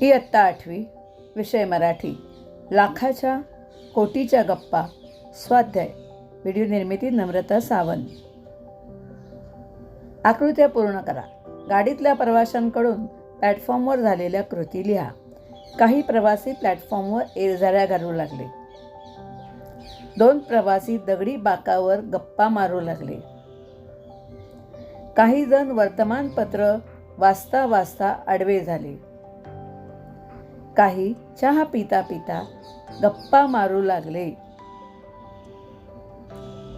इयत्ता आठवी विषय मराठी. लाखाच्या कोटीच्या गप्पा. स्वाध्याय. व्हिडिओ निर्मिती नम्रता सावंत. आकृत्या पूर्ण करा. गाडीतल्या प्रवाशांकडून प्लॅटफॉर्मवर झालेल्या कृती लिहा. काही प्रवासी प्लॅटफॉर्मवर एरझाऱ्या घालू लागले. दोन प्रवासी दगडी बाकावर गप्पा मारू लागले. काही जण वर्तमानपत्र वाचता वाचता आडवे झाले. काही चहा पिता पिता गप्पा मारू लागले.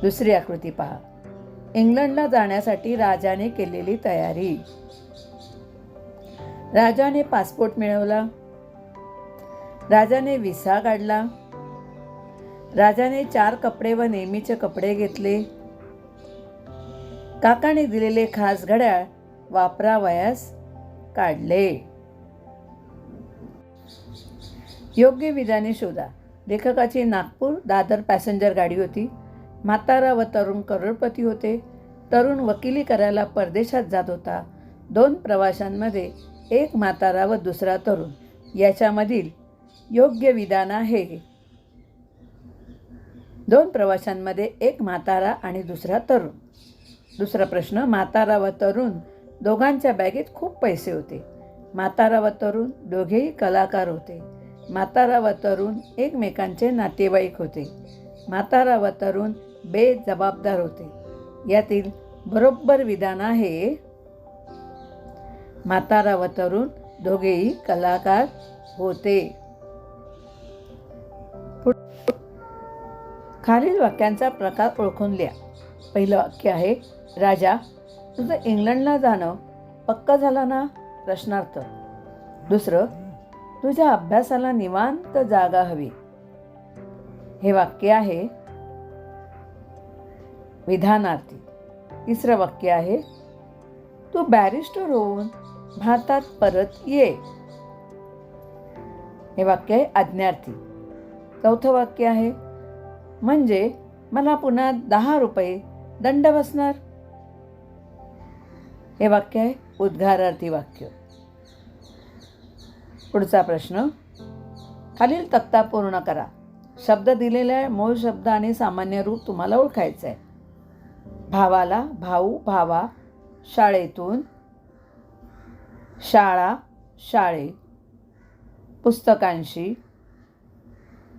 दुसरी आकृती पहा. इंग्लंडला जाण्यासाठी राजाने केलेली तयारी. राजाने पासपोर्ट मिळवला. राजाने विसा काढला. राजाने चार कपडे व नेहमीचे कपडे घेतले. काकाने दिलेले खास घड्याळ वापरावयास काढले. योग्य विधाने शोधा. लेखकाची नागपूर दादर पॅसेंजर गाडी होती. म्हातारा व तरुण करोडपती होते. तरुण वकिली करायला परदेशात जात होता. दोन प्रवाशांमध्ये एक म्हातारा व दुसरा तरुण. याच्यामधील योग्य विधान आहे दोन प्रवाशांमध्ये एक म्हातारा आणि दुसरा तरुण. दुसरा प्रश्न म्हातारा व तरुण दोघांच्या बॅगेत खूप पैसे होते. म्हातारा व तरुण दोघेही कलाकार होते. म्हातारा व तरुण एकमेकांचे नातेवाईक होते. म्हातारा व तरुण बेजबाबदार होते. यातील बरोबर विधान आहे म्हातारा व तरुण दोघेही कलाकार होते. खालील वाक्यांचा प्रकार ओळखून लिहा. पहिलं वाक्य आहे राजा तुझं इंग्लंडला जाणं पक्का झालं ना? प्रश्नार्थ. दुसरं तुझ्या अभ्यासाला निवांत जागा हवी. हे वाक्य आहे विधानार्थी. तिसरं वाक्य आहे तू बॅरिस्टर होऊन भारतात परत ये. हे वाक्य आहे आज्ञार्थी. चौथं वाक्य आहे म्हणजे मला पुन्हा दहा रुपये दंड बसणार. हे वाक्य आहे उद्गारार्थी वाक्य. पुढचा प्रश्न. खालील तक्ता पूर्ण करा. शब्द दिलेला आहे मूळ शब्द आणि सामान्य रूप तुम्हाला ओळखायचं आहे भावाला भाऊ भावा शाळेतून शाळा शाळे पुस्तकांशी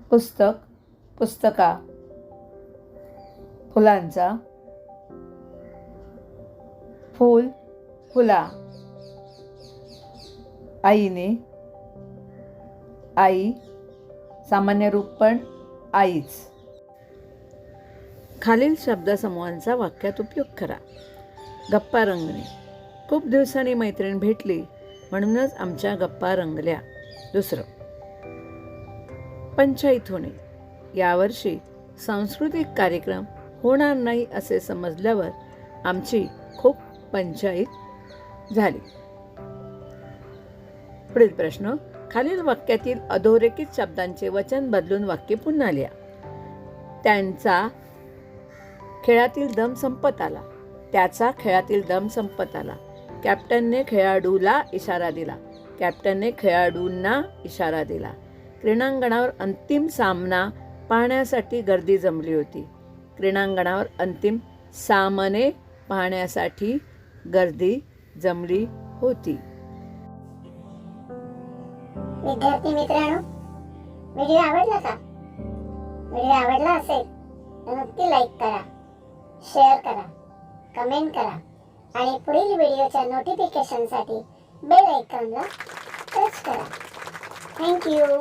पुस्तक पुस्तका फुलांचा फूल फुला आईने आई सामान्य रूप पण आईच. खालील शब्दसमूहांचा वाक्यात उपयोग करा. गप्पा रंगणे. खूप दिवसांनी मैत्रीण भेटली म्हणूनच आमच्या गप्पा रंगल्या. दुसरं पंचायत होणे. यावर्षी सांस्कृतिक कार्यक्रम होणार नाही असे समजल्यावर आमची खूप पंचायत झाली. पुढील प्रश्न खालील वाक्यातील अधोरेखित शब्दांचे वचन बदलून वाक्य पुन्हा लिहा. त्यांचा खेळातील दम संपत आला. त्याचा खेळातील दम संपत आला. कॅप्टनने खेळाडूला इशारा दिला. कॅप्टनने खेळाडूंना इशारा दिला. क्रीडांगणावर अंतिम सामना पाहण्यासाठी गर्दी जमली होती. क्रीडांगणावर अंतिम सामने पाहण्यासाठी गर्दी जमली होती. विद्यार्थी मित्रांनो व्हिडिओ आवडला का? व्हिडिओ आवडला असेल तर नक्की लाईक करा शेअर करा कमेंट करा आणि पुढील व्हिडिओच्या नोटिफिकेशनसाठी बेल आयकॉनला टच करा. Thank you